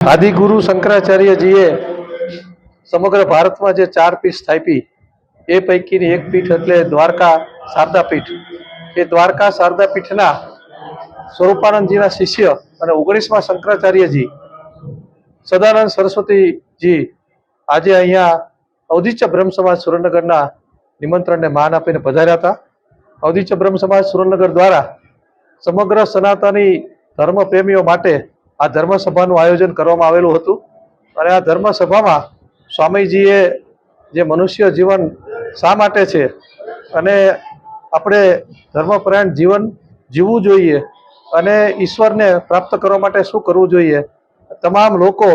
આદિગુરુ શંકરાચાર્યજીએ સમગ્ર ભારતમાં જે ચાર પીઠ સ્થાપી, એ પૈકીની એક પીઠ એટલે દ્વારકા શારદા પીઠ. એ દ્વારકા શારદા પીઠના સ્વરૂપાનંદજીના શિષ્ય અને ઓગણીસમાં શંકરાચાર્યજી, સદાનંદ સરસ્વતીજી આજે અહીંયા અવધિચ્ય બ્રહ્મ સમાજ સુરેન્દ્રનગરના નિમંત્રણને માન આપીને પધાર્યા હતા. અવધિચ્ય બ્રહ્મ સમાજ સુરેન્દ્રનગર દ્વારા સમગ્ર સનાતની ધર્મ પ્રેમીઓ માટે આ ધર્મસભાનું આયોજન કરવામાં આવેલું હતું. અને આ ધર્મ સભામાં સ્વામીજીએ જે મનુષ્ય જીવન શા માટે છે અને આપણે ધર્મપરાયણ જીવન જીવવું જોઈએ અને ઈશ્વરને પ્રાપ્ત કરવા માટે શું કરવું જોઈએ. તમામ લોકો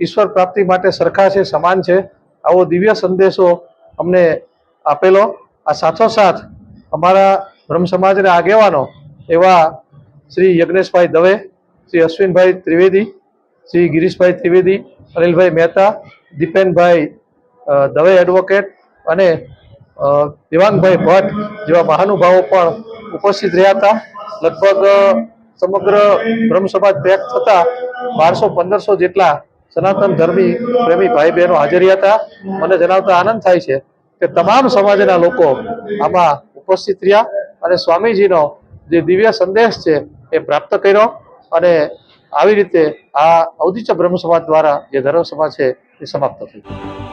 ઈશ્વર પ્રાપ્તિ માટે સરખા છે, સમાન છે. આવો દિવ્ય સંદેશો અમને આપેલો. આ સાથોસાથ અમારા બ્રહ્મ સમાજના આગેવાનો એવા શ્રી યજ્ઞેશભાઈ દવે શ્રી અશ્વિનભાઈ ત્રિવેદી, શ્રી ગિરીશભાઈ ત્રિવેદી, અનિલભાઈ મહેતા, દીપેનભાઈ દવે એડવોકેટ અને દેવાંગભાઈ ભટ્ટ જેવા મહાનુભાવો પણ ઉપસ્થિત રહ્યા હતા. લગભગ સમગ્ર બ્રહ્મ સમાજ પેક થતા બારસો પંદરસો જેટલા સનાતન ધર્મી પ્રેમી ભાઈ બહેનો હાજર હતા. મને જણાવતા આનંદ થાય છે કે તમામ સમાજના લોકો આમાં ઉપસ્થિત રહ્યા અને સ્વામીજીનો જે દિવ્ય સંદેશ છે એ પ્રાપ્ત કર્યો. અને આવી રીતે આ અવધિચ બ્રહ્મ સમાજ દ્વારા જે ધર્મ સમાજ છે એ સમાપ્ત થયું